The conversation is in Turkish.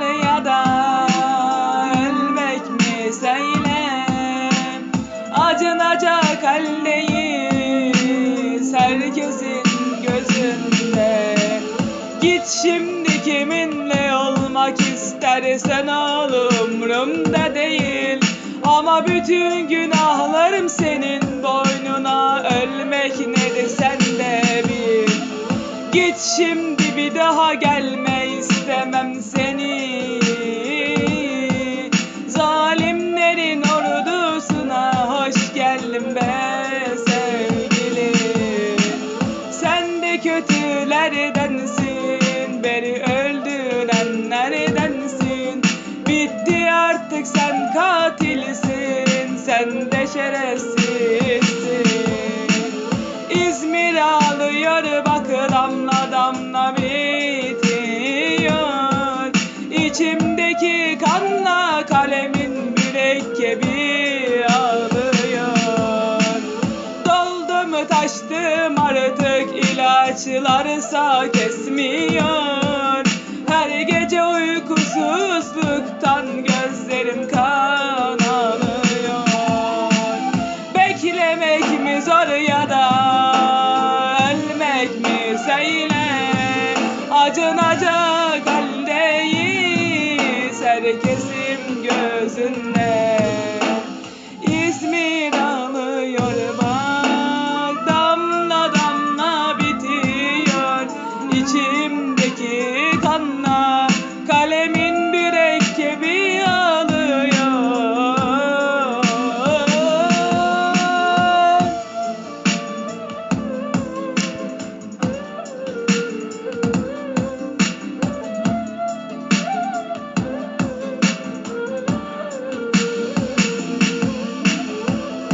Ya da ölmek mi söyle Acınacak haldeyiz herkesin gözünde. Git şimdi kiminle olmak istersen ol umurumda değil. Ama bütün günahlarım senin boynuna ölmek nedir sen artık sen katilsin Sen de şerefsizsin. İzmir ağlıyor bak damla damla bitiyor. İçimdeki kanla kalemin mürekkebi ağlıyor. Doldum taştım artık ilaçlarsa kesmiyor Acınacak haldeyiz herkesin gözünde